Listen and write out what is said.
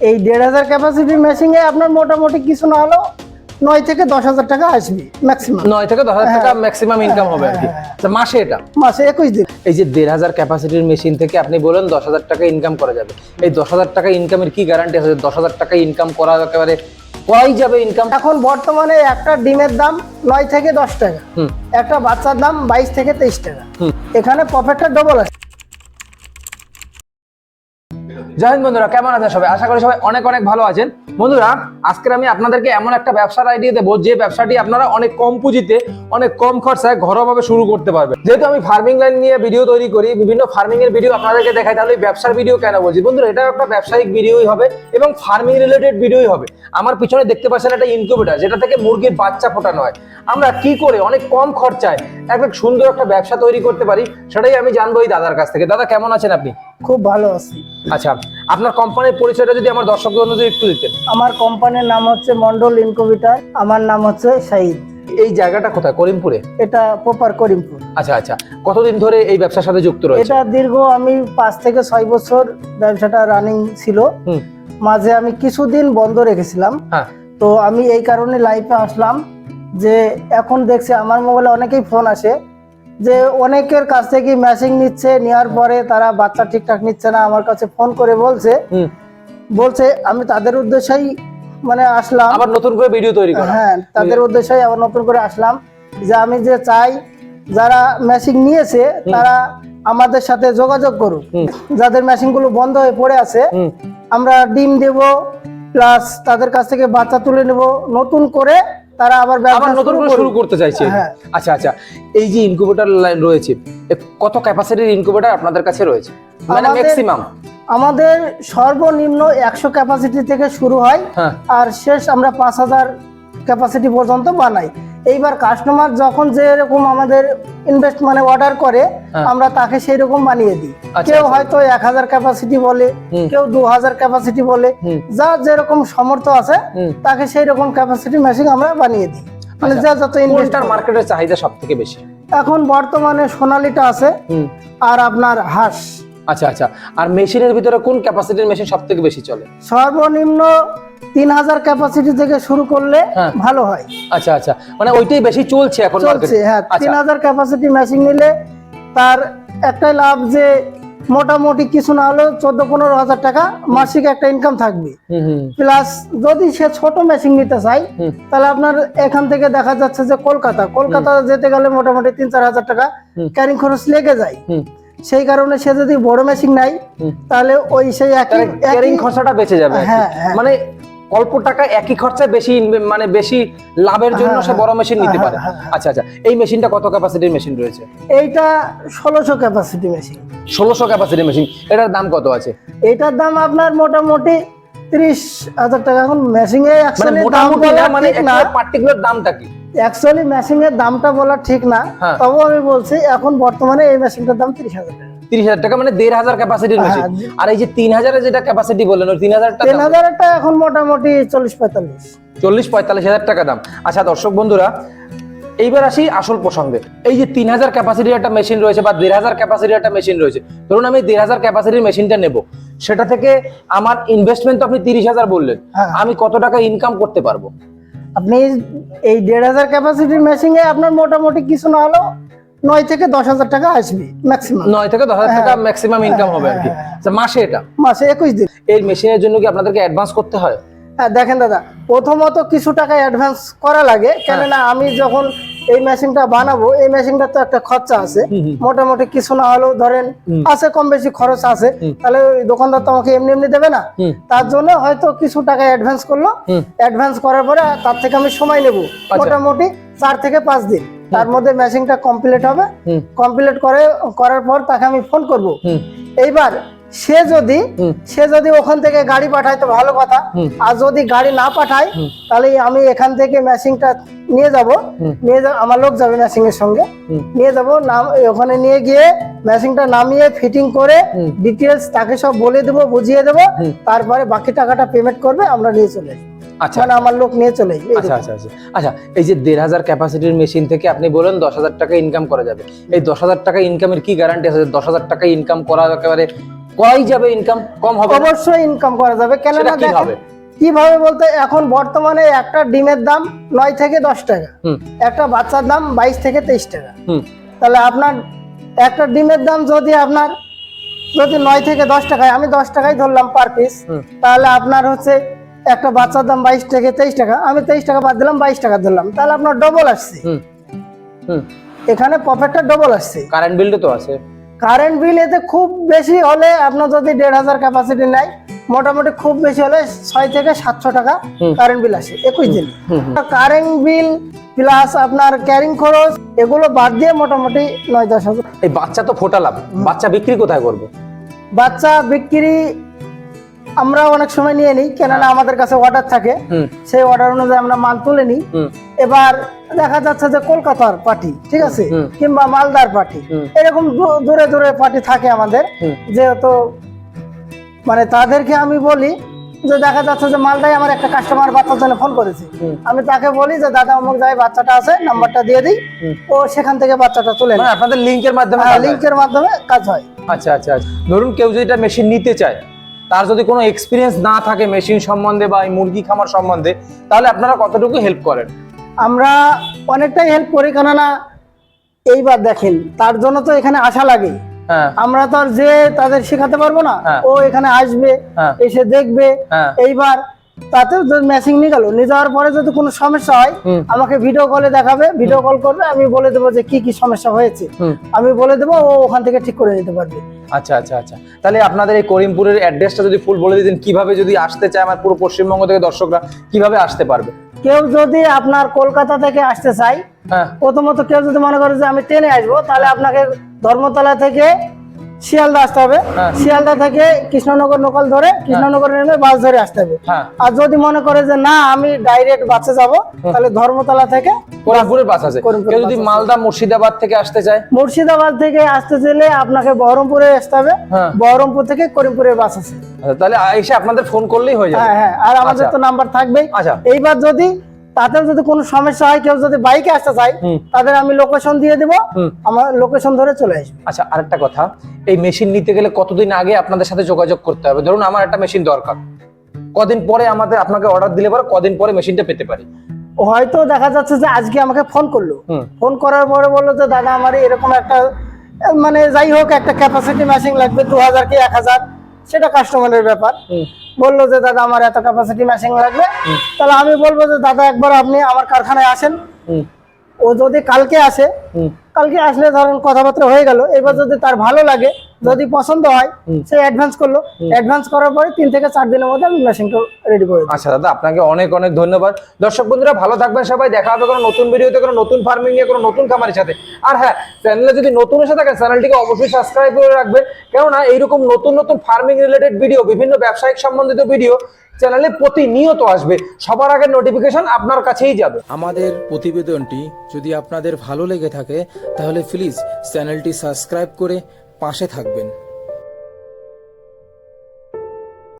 এই দেড় হাজার ক্যাপাসিটির মেশিনে আপনার মোটামুটি কিছু না হলেও নয় থেকে দশ হাজার টাকা আসবে ম্যাক্সিমাম নয় থেকে দশ হাজার টাকা হ্যাঁ। ম্যাক্সিমাম ইনকাম হবে আর কি। মাসে এটা? মাসে একুশ দিন। এই যে দেড় হাজার ক্যাপাসিটির মেশিন থেকে আপনি বলেন দশ হাজার টাকা ইনকাম করা যাবে। এই দশ হাজার টাকা ইনকামের কি গ্যারান্টি আছে দশ হাজার টাকা ইনকাম করা একেবারে করাই যাবে ইনকাম এখন বর্তমানে একটা ডিমের দাম নয় থেকে দশ টাকা। হুম। একটা বাচ্চার দাম বাইশ থেকে তেইশ টাকা। এখানে প্রফিটটা ডবল আছে জয় বন্ধুরা, কেমন আছেন সবাই? আশা করি সবাই অনেক অনেক ভালো আছেন। বন্ধুরা আজকের আমি আপনাদেরকে এমন একটা ব্যবসার আইডিয়া দেবো, যে ব্যবসাটি আপনারা অনেক কম পুঁজিতে, অনেক কম খরচায় ঘরোয়াভাবে শুরু করতে পারবেন। যেহেতু আমি ফার্মিং লাইন নিয়ে ভিডিও তৈরি করি, বিভিন্ন ফার্মিং এর ভিডিও আপনাদেরকে দেখাই, তাহলে ব্যবসার ভিডিও কেন বলছি? বন্ধুরা এটা একটা ব্যবসায়িক ভিডিওই হবে এবং ফার্মিং রিলেটেড ভিডিওই হবে। আমার পিছনে দেখতে পাচ্ছেন একটা ইনকিউবেটার যেটা থেকে মুরগির বাচ্চা ফোটানো হয়। আমরা কি করে অনেক কম খরচায় একটা সুন্দর একটা ব্যবসা তৈরি করতে পারি, সেটাই আমি জানব এই দাদার কাছ থেকে। দাদা, কেমন আছেন আপনি? খুব ভালো আছি। আচ্ছা আপনার কোম্পানির পরিচয়টা যদি আমার দর্শকদের বন্ধুদের একটু দিতেন। আমার কোম্পানির নাম হচ্ছে মন্ডল ইনকুবিটার আমার নাম হচ্ছে শাহিদ। এই জায়গাটা কোথায়? করিমপুরে? এটা প্রপার করিমপুর। আচ্ছা আচ্ছা কতদিন ধরে এই ব্যবসার সাথে যুক্ত রয়েছে? এটা দীর্ঘ আমি পাঁচ থেকে ছয় বছর ব্যবসাটা রানিং ছিল। মাঝে আমি কিছুদিন বন্ধ রেখেছিলাম। হ্যাঁ। তো আমি এই কারণে লাইফে আসলাম যে এখন দেখছি আমার মোবাইলে অনেকেই ফোন আসে। যে অনেকের কাছ থেকে মেশিং নিচ্ছে নেওয়ার পরে তারা বাচ্চা ঠিকঠাক নিচ্ছে না আমার কাছে ফোন করে বলছে। বলছে আমি তাদের উদ্দেশ্যেই মানে আসলাম। আবার নতুন করে ভিডিও তৈরি করা। হ্যাঁ তাদের উদ্দেশ্যেই আবার নতুন করে আসলাম যে আমি যে চাই যারা মেশিন নিয়েছে তারা আমাদের সাথে যোগাযোগ করুক। যাদের মেশিনগুলো বন্ধ হয়ে পড়ে আছে আমরা ডিম দেব প্লাস তাদের কাছ থেকে বাচ্চা তুলে নেব। নতুন করে তারা আবার আবার নতুন করে শুরু করতে চাইছে। হ্যাঁ। আচ্ছা আচ্ছা। এই যে ইনকিউবেটর লাইন রয়েছে কত ক্যাপাসিটির ইনকিউবেটর আপনাদের কাছে রয়েছে? মানে ম্যাক্সিমাম আমাদের সর্বনিম্ন একশো ক্যাপাসিটি থেকে শুরু হয় হ্যাঁ। আর শেষ আমরা পাঁচ হাজার ক্যাপাসিটি পর্যন্ত বানাই। এইবার কাস্টমার যখন যেরকম আমাদের ইনভেস্ট মানে অর্ডার করে হ্যাঁ। আমরা তাকে সেই রকম বানিয়ে দিই। আচ্ছা, কেউ আচ্ছা। হয়তো এক হাজার ক্যাপাসিটি বলে কেউ দু হাজার ক্যাপাসিটি বলে। যার যেরকম সামর্থ্য আছে তাকে সেই রকম ক্যাপাসিটি মেশিন আমরা বানিয়ে দিই। মানে আচ্ছা। যা যত ইনভেস্ট কোনটার মার্কেটের চাহিদা সব থেকে বেশি? এখন বর্তমানে সোনালিটা আছে আর আপনার হাঁস। আচ্ছা আচ্ছা। আর মেশিনের ভিতরে কোন ক্যাপাসিটির মেশিন সব থেকে বেশি চলে? সর্বনিম্ন তিন হাজার ক্যাপাসিটি থেকে শুরু করলে হ্যাঁ। ভালো হয়। আচ্ছা আচ্ছা। মানে ওইটাই বেশি চলছে এখন চলছে হ্যাঁ। তিন হাজার ক্যাপাসিটি মেশিন নিলে তার একটাই লাভ যে মোটামুটি কিছু না হলেও চোদ্দ পনেরো হাজার টাকা মাসিক একটা ইনকাম থাকবে। প্লাস যদি সে ছোট মেশিন নিতে চায় তাহলে আপনার এখান থেকে দেখা যাচ্ছে যে কলকাতা কলকাতা যেতে গেলে মোটামুটি তিন চার হাজার টাকা ক্যারিং খরচ লেগে যায়। সেই কারণে সে যদি বড় মেশিন নেয় হুম। তাহলে ওই সেই একই ক্যারিং খরচাটা বেঁচে যাবে হ্যাঁ, হ্যাঁ। মানে অল্প টাকা একই খরচায় বেশি মানে বেশি লাভের জন্য হ্যাঁ, সে বড় মেশিন নিতে হ্যাঁ, পারে। হ্যাঁ, হ্যাঁ। আচ্ছা আচ্ছা। এই মেশিনটা কত ক্যাপাসিটির মেশিন রয়েছে? এইটা ষোলোশো ক্যাপাসিটি মেশিন ষোলোশো ক্যাপাসিটি মেশিন এটার দাম কত আছে? এটার দাম আপনার মোটামুটি ত্রিশ হাজার টাকা। এখন মেশিং এ মানে মোটামুটি মানে পার্টিকুলার দামটা কি? অ্যাকচুয়ালি মেশিং এর দামটা বলা ঠিক না। তবুও আমি বলছি এখন বর্তমানে এই মেশিনটার দাম ত্রিশ হাজার টাকা। তিরিশ হাজার টাকা মানে দেড় হাজার ক্যাপাসিটির মেশিন। আর এই যে তিন হাজারের যেটা ক্যাপাসিটি বললেন ওই তিন হাজার তিন টাকা হাজারটা এখন মোটামুটি চল্লিশ পঁয়তাল্লিশ। চল্লিশ পঁয়তাল্লিশ হাজার টাকা দাম। আচ্ছা দর্শক বন্ধুরা এইবার আসি আসল প্রসঙ্গে। এই যে তিন হাজার ক্যাপাসিটির একটা মেশিন রয়েছে বা দেড় হাজার ক্যাপাসিটির একটা মেশিন রয়েছে ধরুন আমি দেড় হাজার ক্যাপাসিটির মেশিনটা নেব। সেটা থেকে আমার ইনভেস্টমেন্ট তো আপনি তিরিশ হাজার বললেন। হ্যাঁ। আমি কত টাকা ইনকাম করতে পারব? আপনি এই দেড় হাজার ক্যাপাসিটির মেশিনে আপনার মোটামুটি কিছু না হলেও নয় থেকে দশ হাজার টাকা আসবে ম্যাক্সিমাম নয় থেকে দশ হাজার টাকা ম্যাক্সিমাম ইনকাম হবে আর কি। হ্যাঁ। আচ্ছা, মাসে এটা? মাসে একুশ দিন। এই মেশিনের জন্য কি আপনাদেরকে অ্যাডভান্স করতে হয়? হ্যাঁ দেখেন দাদা প্রথমত কিছু টাকা অ্যাডভান্স করা লাগে হ্যাঁ। কেননা আমি যখন এই মেশিনটা বানাবো এই মেশিনটা তো একটা খরচা আছে। মোটামুটি কিছু না হলেও ধরেন আছে কম বেশি খরচ আছে। তাহলে ওই দোকানদার তো আমাকে এমনি এমনি দেবে না। তার জন্য হয়তো কিছু টাকা অ্যাডভান্স করল। অ্যাডভান্স করার পরে তার থেকে আমি সময় নেব। আচ্ছা। মোটামুটি চার থেকে পাঁচ দিন। তার মধ্যে মেশিনটা কমপ্লিট হবে। কমপ্লিট করে করার পর তাকে আমি ফোন করব। এইবার সে যদি সে যদি ওখান থেকে গাড়ি পাঠায় তো ভালো কথা। আর যদি গাড়ি না পাঠায় তাহলে আমি এখান থেকে মেশিনটা নিয়ে যাব। নিয়ে যা- আমার লোক যাবে মেশিং এর সঙ্গে নিয়ে যাব নাম ওখানে নিয়ে গিয়ে মেশিনটা নামিয়ে ফিটিং করে ডিটেলস তাকে সব বলে দেবো বুঝিয়ে দেবো। তারপরে বাকি টাকাটা পেমেন্ট করবে আমরা নিয়ে চলে আসব। মানে আমার লোক নিয়ে চলে আসবে আচ্ছা আচ্ছা আচ্ছা। আচ্ছা এই যে দেড় হাজার ক্যাপাসিটির মেশিন থেকে আপনি বলেন দশ হাজার টাকা ইনকাম করা যাবে। এই দশ হাজার টাকা ইনকামের কি গ্যারান্টি আছে দশ হাজার টাকা ইনকাম করা একেবারে করাই যাবে ইনকাম কম হবে অবশ্যই ইনকাম করা যাবে। কেননা সেটা দেখেন কীভাবে? কীভাবে বলতে এখন বর্তমানে একটা ডিমের দাম নয় থেকে দশ টাকা। হুম। একটা বাচ্চার দাম বাইশ থেকে তেইশ টাকা। হুম। তাহলে আপনার একটা ডিমের দাম যদি আপনার যদি নয় থেকে দশ টাকায় আমি দশ টাকায় ধরলাম পার পিস হুম। তাহলে আপনার হচ্ছে একটা বাচ্চার দাম বাইশ থেকে তেইশ টাকা। আমি তেইশ টাকা বাদ দিলাম বাইশ টাকা ধরলাম তাহলে আপনার ডবল আসছে। এখানে প্রফিটটা ডবল আসছে। কারেন্ট বিলটা তো আছে। কারেন্ট বিল এতে খুব বেশি হলে আপনার যদি দেড় হাজার ক্যাপাসিটি নেয় মোটামুটি খুব বেশি হলে ছয় থেকে সাতশো টাকা কারেন্ট বিল আসে একুশ দিন। কারেন্ট বিল প্লাস আপনার ক্যারিং খরচ এগুলো বাদ দিয়ে মোটামুটি নয় দশ হাজার। এই বাচ্চা তো ফোটালাম। বাচ্চা বিক্রি কোথায় করব? বাচ্চা বিক্রি আমরা অনেক সময় নিয়ে নিই কেননা আমাদের কাছে অর্ডার থাকে। সেই অর্ডার অনুযায়ী আমরা মাল তুলে নিই। এবার দেখা যাচ্ছে যে কলকাতার পার্টি ঠিক আছে? কিংবা মালদার পার্টি এরকম দূরে দূরে পার্টি থাকে আমাদের। যেহেতু মানে তাদেরকে আমি বলি যে দেখা যাচ্ছে যে মালদায় আমার একটা কাস্টমার বাচ্চার জন্য ফোন করেছে। আমি তাকে বলি যে দাদা অমুক জায়গায় বাচ্চাটা আছে নাম্বারটা দিয়ে দিই। ও সেখান থেকে বাচ্চাটা তুলে মানে আপনাদের লিঙ্কের মাধ্যমে লিঙ্কের মাধ্যমে কাজ হয়। আচ্ছা আচ্ছা আচ্ছা। ধরুন কেউ যদি এটা মেশিন নিতে চায় তার যদি কোনো এক্সপিরিয়েন্স না থাকে মেশিন সম্বন্ধে বা এই মুরগি খামার সম্বন্ধে তাহলে আপনারা কতটুকু হেল্প করেন আমরা অনেকটাই হেল্প করি কেননা এইবার দেখেন তার জন্য তো এখানে আশা লাগে হ্যাঁ আমরা তো আর যে তাদের শেখাতে পারব না হ্যাঁ। ও এখানে আসবে হ্যাঁ। এসে দেখবে এইবার তাতে ম্যাচিং নিয়ে গেল। নিয়ে যাওয়ার পরে যদি কোনো সমস্যা হয় আমাকে ভিডিও কলে দেখাবে ভিডিও কল করবে আমি বলে দেবো যে কি কি সমস্যা হয়েছে। আমি বলে দেবো ও ওখান থেকে ঠিক করে নিতে পারবে। আচ্ছা আচ্ছা আচ্ছা। তাহলে আপনাদের এই করিমপুরের অ্যাড্রেসটা যদি ফুল বলে দিতেন কীভাবে যদি আসতে চায় আমার পুরো পশ্চিমবঙ্গ থেকে দর্শকরা কীভাবে আসতে পারবে? কেউ যদি আপনার কলকাতা থেকে আসতে চায় হ্যাঁ। প্রথমত কেউ যদি মনে করে যে আমি ট্রেনে আসব তাহলে আপনাকে ধর্মতলা থেকে শিয়ালদা আসতে হবে। হ্যাঁ। শিয়ালদা থেকে কৃষ্ণনগর লোকাল ধরে কৃষ্ণনগর নেমে বাস ধরে আসতে হবে। হ্যাঁ। আর যদি মনে করে যে না আমি ডাইরেক্ট বাসে যাব তাহলে ধর্মতলা থেকে করিমপুরের বাস আছে। কেউ যদি মালদা মুর্শিদাবাদ থেকে আসতে চায়? মুর্শিদাবাদ থেকে আসতে চাইলে আপনাকে বহরমপুরে আসতে হবে। হ্যাঁ। বহরমপুর থেকে করিমপুরের বাস আছে। আচ্ছা, তাহলে এসে আপনাদের ফোন করলেই হয়ে যাবে। হ্যাঁ হ্যাঁ। আর আমাদের আচ্ছা। তো নাম্বার থাকবেই। আচ্ছা। এইবার যদি তাদের যদি কোনো সমস্যা হয় কেউ যদি বাইকে আসতে চায় তাদের আমি লোকেশন দিয়ে দিব। আমার লোকেশন ধরে চলে আসবে। আচ্ছা আরেকটা কথা এই মেশিন নিতে গেলে কতদিন আগে আপনাদের সাথে যোগাযোগ করতে হবে? ধরুন আমার একটা মেশিন দরকার। কদিন পরে আমাদের আপনাকে অর্ডার দিলে পরে কদিন পরে মেশিনটা পেতে পারি। হয়তো দেখা যাচ্ছে যে আজকে আমাকে ফোন করল। ফোন করার পরে বলল যে দাদা আমার এরকম একটা মানে যাই হোক একটা ক্যাপাসিটি ম্যাচিং লাগবে দু হাজার কি এক হাজার? সেটা কাস্টমারের ব্যাপার। বলল যে দাদা আমার এত ক্যাপাসিটি মেশিন লাগবে। তাহলে আমি বলব যে দাদা একবার আপনি আমার কারখানায় আসেন। ও যদি কালকে আসে কালকে আসলে ধরেন কথাবার্তা হয়ে গেল এবার যদি তার ভালো লাগে যদি পছন্দ হয় সে অ্যাডভান্স করল। অ্যাডভান্স করার পরে তিন থেকে চার দিনের মধ্যে আমি মেশিনটা রেডি করে আচ্ছা দাদা আপনাকে অনেক অনেক ধন্যবাদ। দর্শক বন্ধুরা ভালো থাকবেন সবাই। দেখা হবে কোনো নতুন ভিডিওতে কোনো নতুন ফার্মিং নিয়ে কোনো নতুন খামারের সাথে। আর হ্যাঁ চ্যানেলে যদি নতুন এসে থাকেন চ্যানেলটিকে অবশ্যই সাবস্ক্রাইব করে রাখবেন। কেননা এইরকম নতুন নতুন ফার্মিং রিলেটেড ভিডিও বিভিন্ন ব্যবসায়িক সম্বন্ধিত ভিডিও চ্যানেলে প্রতিনিয়ত আসবে। সবার আগে নোটিফিকেশন আপনার কাছেই যাবে। আমাদের প্রতিবেদনটি যদি আপনাদের ভালো লেগে থাকে, তাহলে প্লিজ চ্যানেলটি সাবস্ক্রাইব করে পাশে থাকবেন।